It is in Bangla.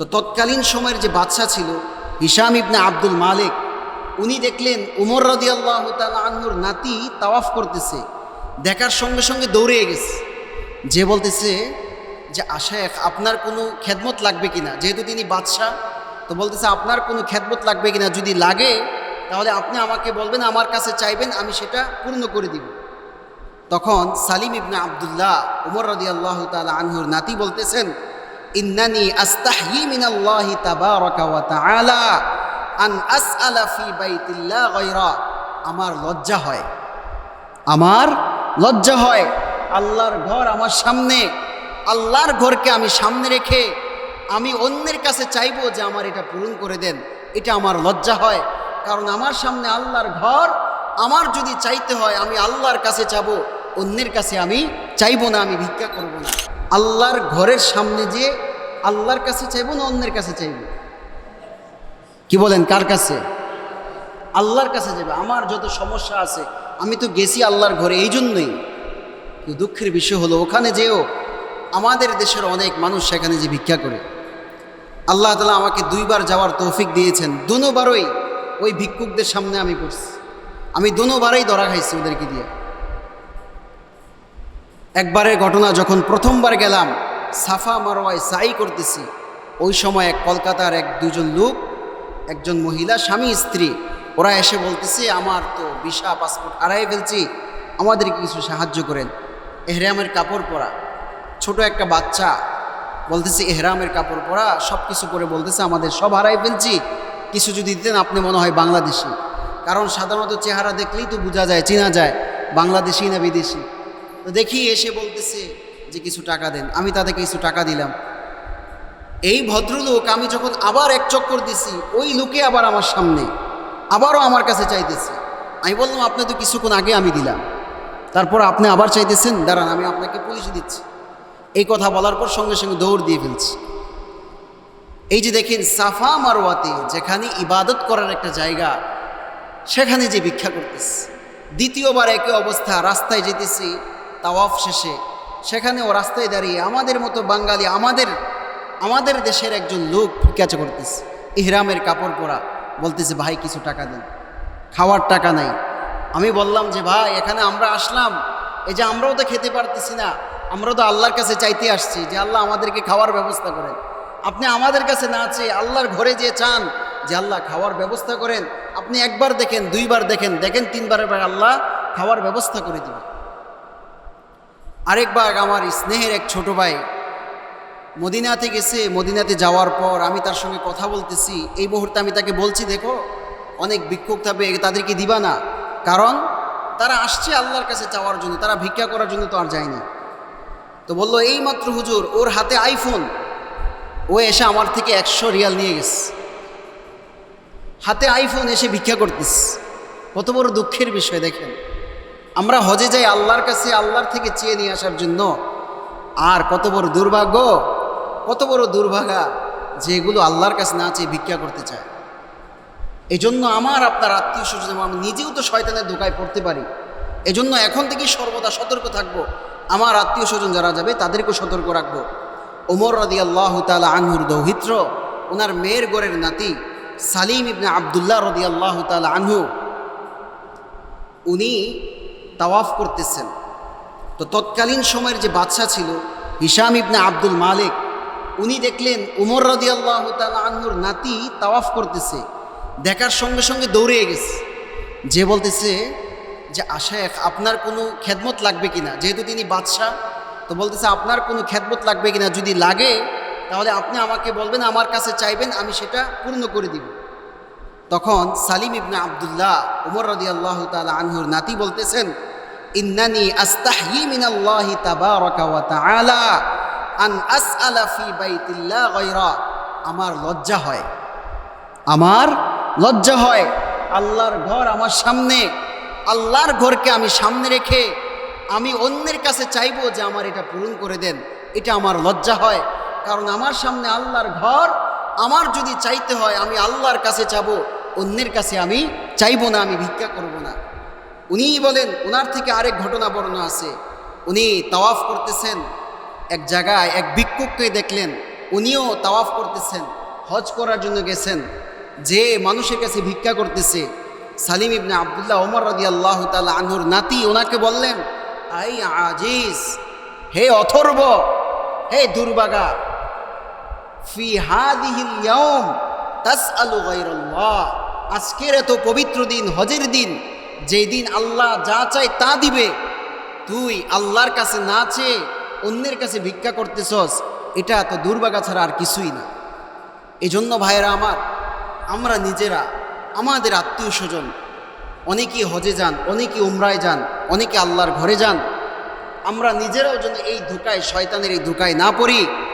তো তৎকালীন সময়ের যে বাদশা ছিল হিসাম ইবনে আব্দুল মালিক, উনি দেখলেন উমর রদি আল্লাহ আনহুর নাতি তাওয়াফ করতেছে, দেখার সঙ্গে সঙ্গে দৌড়ে গেছে। যে বলতেছে যে আশেখ আপনার কোনো খেদমত লাগবে কিনা? যেহেতু তিনি বাদশাহ, তো বলতেছে, আপনার কোনো খেদমত লাগবে কিনা? যদি লাগে, তাহলে আপনি আমাকে বলবেন, আমার কাছে চাইবেন, আমি সেটা পূর্ণ করে দিব। তখন সালিম ইবনে আবদুল্লাহ উমর রদি আল্লাহ তালা আনহুর নাতি বলতেছেন ইন্নানি আস্তাহি মিনাল্লাহি তাবারাকা ওয়া তাআলা আন আসআলা ফি বাইতিল্লাহ গায়রা। আমার লজ্জা হয়। আমার লজ্জা হয়। আল্লাহর ঘর আমার সামনে। আল্লাহর ঘরকে আমি সামনে রেখে আমি অন্যের কাছে চাইব যে আমার এটা পূরণ করে দেন। এটা আমার লজ্জা হয়। কারণ আমার সামনে আল্লাহর ঘর আমার যদি চাইতে হয়, আমি আল্লাহর কাছে চাবো, অন্যের কাছে আমি চাইব না, আমি ভিক্ষা করব না। আল্লাহর ঘরের সামনে যে আল্লাহর কাছে চাইব না অন্যের কাছে চাইব? কি বলেন, কার কাছে? আল্লাহর কাছে যাবে। আমার যত সমস্যা আছে, আমি তো গেছি আল্লাহর ঘরে এই জন্যই। কিন্তু দুঃখের বিষয় হলো, ওখানে যেও আমাদের দেশের অনেক মানুষ সেখানে যে ভিক্ষা করে। আল্লাহ তালা আমাকে দুইবার যাওয়ার তৌফিক দিয়েছেন। দুনোবারই ওই ভিক্ষুকদের সামনে আমি করছি আমি দুনোবারই ধরা খাইছি ওদেরকে দিয়ে। একবারের ঘটনা যখন প্রথমবার গেলাম, সাফা মারোয়ায় সাই করতেছি। ওই সময় এক কলকাতার এক দুজন লোক, একজন মহিলা, স্বামী, স্ত্রী, ওরা এসে বলতেছে, আমার তো ভিসা, পাসপোর্ট হারাই ফেলছি আমাদেরকে কিছু সাহায্য করেন। এহরামের কাপড় পরা। ছোট একটা বাচ্চা বলতেছে, এহরামের কাপড় পরা সব কিছু করে বলতেছে, আমাদের সব হারাই ফেলছি। কিছু যদি দিতেন, আপনি মনে হয় বাংলাদেশি। কারণ সাধারণত চেহারা দেখলেই তো বোঝা যায়, চেনা যায়, বাংলাদেশি না বিদেশি। তো দেখি এসে বলতেছে যে কিছু টাকা দেন। আমি তাদেরকে কিছু টাকা দিলাম। এই ভদ্রলোক, আমি যখন আবার এক চক্কর দিছি, ওই লোকে আবার আমার সামনে, আবারও আমার কাছে চাইতেছে। আমি বললাম, আপনি তো কিছুক্ষণ আগে আমি দিলাম। তারপর আপনি আবার চাইতেছেন? দাঁড়ান, আমি আপনাকে পুলিশে দিচ্ছি। এই কথা বলার পর সঙ্গে সঙ্গে দৌড় দিয়ে ফেলছি। এই যে দেখেন, সাফা মারোয়াতে যেখানে ইবাদত করার একটা জায়গা, সেখানে যে ভিক্ষা করতেছে। দ্বিতীয়বার একই অবস্থা, রাস্তায় যেতেছি তাওয়াফ শেষে সেখানেও রাস্তায় দাঁড়িয়ে আমাদের মতো বাঙালি আমাদের আমাদের দেশের একজন লোক ভিক্ষাচা করতেছে ইহরামের কাপড় পরা। বলতেছে, ভাই, কিছু টাকা দেন। খাওয়ার টাকা নাই। আমি বললাম যে, ভাই, এখানে আমরা আসলাম। এই যে আমরাও তো খেতে পারতেছি না। আমরাও তো আল্লাহর কাছে চাইতে আসছি যে আল্লাহ আমাদেরকে খাওয়ার ব্যবস্থা করেন। আপনি আমাদের কাছে না চেয়ে আল্লাহর ঘরে যে চান যে আল্লাহ খাওয়ার ব্যবস্থা করেন। আপনি একবার দেখেন, দুইবার দেখেন দেখেন তিনবারের বার আল্লাহ খাওয়ার ব্যবস্থা করে দিবেন। আরেকবার আমার স্নেহের এক ছোট ভাই। মদিনাতে গেছে মদিনাতে যাওয়ার পর আমি তার সঙ্গে কথা বলতেছি। এই মুহূর্তে আমি তাকে বলছি, দেখো, অনেক বিক্ষোভ থাকবে তাদেরকে দিবা না। কারণ তারা আসছে আল্লাহর কাছে চাওয়ার জন্য, তারা ভিক্ষা করার জন্য তো আর যায়নি। তো বলল, এই মাত্র হুজুর, ওর হাতে আইফোন। ও এসে আমার থেকে একশো রিয়াল নিয়ে গেছে। হাতে আইফোন এসে ভিক্ষা করতেস কত বড় দুঃখের বিষয়, দেখেন। আমরা হজে যাই আল্লাহর কাছে, আল্লাহর থেকে চেয়ে নিয়ে আসার জন্য। আর কত বড় দুর্ভাগ্য, কত বড় দুর্ভাগা যেগুলো আল্লাহর কাছে না চেয়ে ভিক্ষা করতে চায়। এই জন্য আমার, আপনার আত্মীয় স্বজন, আমি নিজেও তো শয়তানের ধোকায় পড়তে পারি। এজন্য এখন থেকেই সর্বদা সতর্ক থাকব। আমার আত্মীয় স্বজন যারা যাবে, তাদেরকেও সতর্ক রাখব। ওমর রাদি আল্লাহ তালা আনহুর দৌহিত্র, ওনার মেয়ের গড়ের নাতি সালিম ইবনে আবদুল্লাহ রদি আল্লাহ তালা আনহু, উনি তাওয়াফ করতেছেন। তো তৎকালীন সময়ের যে বাদশা ছিল হিসাম ইবনে আব্দুল মালিক, উনি দেখলেন উমর রদি আল্লাহ আনহুর নাতি তাওয়াফ করতেছে, দেখার সঙ্গে সঙ্গে দৌড়ে গেছে। যে বলতেছে যে আশেখ আপনার কোনো খেদমত লাগবে কিনা? যেহেতু তিনি বাদশাহ, তো বলতেছে, আপনার কোনো খেদমত লাগবে কিনা? যদি লাগে, তাহলে আপনি আমাকে বলবেন, আমার কাছে চাইবেন, আমি সেটা পূর্ণ করে দিব। তখন সালিম ইবনে আবদুল্লাহ উমর রদি আল্লাহ তালা আনহুর নাতি বলতেছেন ইন্নানি আস্তাহি মিনাল্লাহি তাবারাকা ওয়া তাআলা আন আসআলা ফি বাইতিল্লাহ গায়রা। আমার লজ্জা হয়। আমার লজ্জা হয়। আল্লাহর ঘর আমার সামনে। আল্লাহর ঘরকে আমি সামনে রেখে আমি অন্যের কাছে চাইব যে আমার এটা পূরণ করে দেন। এটা আমার লজ্জা হয়। কারণ আমার সামনে আল্লাহর ঘর আমার যদি চাইতে হয়, আমি আল্লাহর কাছে চাবো, অন্যের কাছে আমি চাইব না, আমি ভিক্ষা করব না। উনিই বলেন ওনার থেকে আরেক ঘটনা বর্ণনা আছে। উনি তাওয়াফ করতেছেন, এক জায়গায় এক ভিক্ষুককে দেখলেন, উনিও তাওয়াফ করতেছেন, হজ করার জন্য গেছেন। যে মানুষের কাছে ভিক্ষা করতেছে, সালিম ইবনে আবদুল্লাহ ওমর রদি আল্লাহ তালা আনহুর নাতি ওনাকে বললেন, আই আজিজ, হে অথর্ব, হে দুর্বাগা ফি হাদিহিল ইয়াউম তাসআলু গায়রাল্লাহ, আজকের এত পবিত্র দিন, হজের দিন যেই দিন আল্লাহ যা চায় তা দিবে। তুই আল্লাহর কাছে না চেয়ে অন্যের কাছে ভিক্ষা করতেছস, এটা তো দুর্বাগা ছাড়া আর কিছুই না। এজন্য ভাইয়েরা আমার, আমরা নিজেরা, আমাদের আত্মীয় স্বজন অনেকেই হজে যান অনেকে উমরায় যান, অনেকে আল্লাহর ঘরে যান, আমরা নিজেরাও যেন এই ধোকায়, শয়তানের এই ধোকায় না পড়ি।